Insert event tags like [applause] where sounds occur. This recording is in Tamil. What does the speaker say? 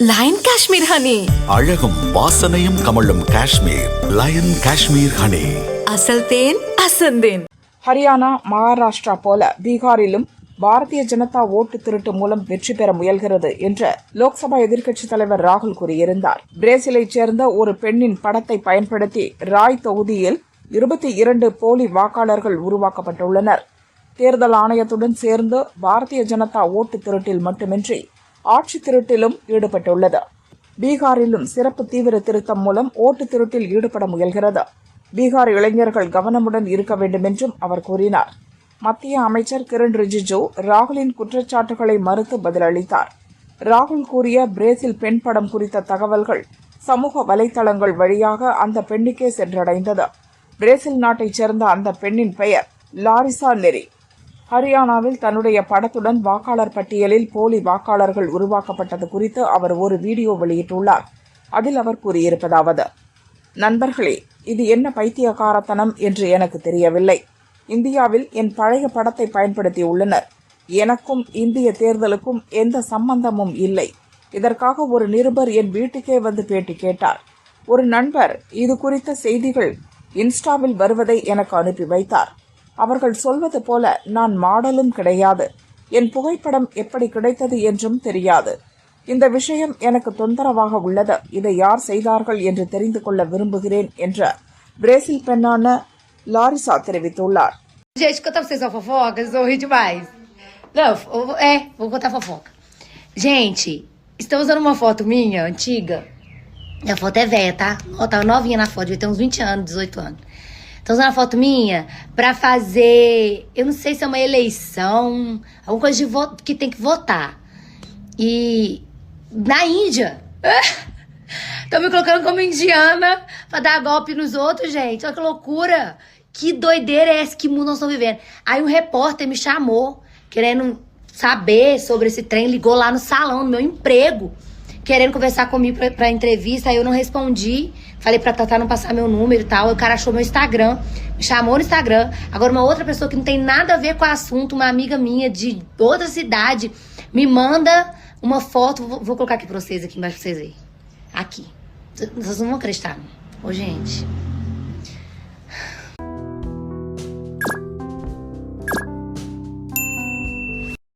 லயன் காஷ்மீர் ஹனி அழகும் வாசனையும் கமழும் காஷ்மீர். லயன் காஷ்மீர் ஹனி அசல் தேன் அசந்தேன் ஹரியானா மகாராஷ்டிரா போல பீகாரிலும் பாரதிய ஜனதா ஓட்டு திருட்டு மூலம் வெற்றி பெற முயல்கிறது என்று லோக்சபா எதிர்க்கட்சித் தலைவர் ராகுல் கூறியிருந்தார். பிரேசிலைச் சேர்ந்த ஒரு பெண்ணின் படத்தை பயன்படுத்தி ராய் தொகுதியில் இருபத்தி இரண்டு போலி வாக்காளர்கள் உருவாக்கப்பட்டுள்ளனர். தேர்தல் ஆணையத்துடன் சேர்ந்து பாரதிய ஜனதா ஓட்டு திருட்டில் மட்டுமின்றி ஆட்சி திருட்டிலும் ஈடுபட்டுள்ளது. பீகாரிலும் சிறப்பு தீவிர திருத்தம் மூலம் ஓட்டு திருட்டில் ஈடுபட முயல்கிறது. பீகார் இளைஞர்கள் கவனமுடன் இருக்க வேண்டும் என்றும் அவர் கூறினார். மத்திய அமைச்சர் கிரண் ரிஜிஜு ராகுலின் குற்றச்சாட்டுகளை மறுத்து பதிலளித்தார். ராகுல் கூறிய பிரேசில் பெண் படம் குறித்த தகவல்கள் சமூக வலைதளங்கள் வழியாக அந்த பெண்ணுக்கே சென்றடைந்தது. பிரேசில் நாட்டைச் சேர்ந்த அந்த பெண்ணின் பெயர் லாரிசா நெரி. ஹரியானாவில் தன்னுடைய படத்துடன் வாக்காளர் பட்டியலில் போலி வாக்காளர்கள் உருவாக்கப்பட்டது குறித்து அவர் ஒரு வீடியோ வெளியிட்டுள்ளார். அதில் அவர் கூறியிருப்பதாவது நண்பர்களே இது என்ன பைத்தியக்காரத்தனம் என்று எனக்கு தெரியவில்லை. இந்தியாவில் என் பழைய படத்தை பயன்படுத்தியுள்ளனர். எனக்கும் இந்திய தேர்தலுக்கும் எந்த சம்பந்தமும் இல்லை. இதற்காக ஒரு நிருபர் என் வீட்டுக்கே வந்து பேட்டி கேட்டார். ஒரு நண்பர் இது குறித்த செய்திகள் இன்ஸ்டாவில் வருவதை எனக்கு அனுப்பி வைத்தார். அவர்கள் சொல்வது போல நான் மாடலும் கிடையாது என் புகைப்படம் எப்படி கிடைத்தது என்றும் தெரியாது இந்த விஷயம் எனக்கு தொந்தரவாக உள்ளது இதை யார் செய்தார்கள் என்று தெரிந்து கொள்ள விரும்புகிறேன் என்ற பிரேசில் பெண்ணான லாரிசா தெரிவித்துள்ளார் Gente, contar pra vocês uma fofoca, vocês vão rir demais. Não, eu vou- é, vou contar fofoca. Gente, estão usando uma foto minha, antiga. A foto é velha, tá? Ó, tava novinha na foto, devia ter uns 20 anos, 18 anos. Estão usando a foto minha pra fazer. Eu não sei se é uma eleição, alguma coisa de que tem que votar. E na Índia. [laughs] Estão me colocando como indiana pra dar golpe nos outros, gente. Olha que loucura. Que doideira é essa? Que mundo nós estamos vivendo? Aí um repórter me chamou, querendo saber sobre esse trem, ligou lá no salão, no meu emprego, querendo conversar comigo pra, pra entrevista. Aí eu não respondi. Falei pra Tatá não passar meu número e tal. O cara achou meu Instagram, me chamou no Instagram. Agora, uma outra pessoa que não tem nada a ver com o assunto, uma amiga minha de outra cidade, me manda uma foto. Vou, vou colocar aqui pra vocês, aqui embaixo pra vocês verem. Aqui. Vocês não vão acreditar. Ô, gente.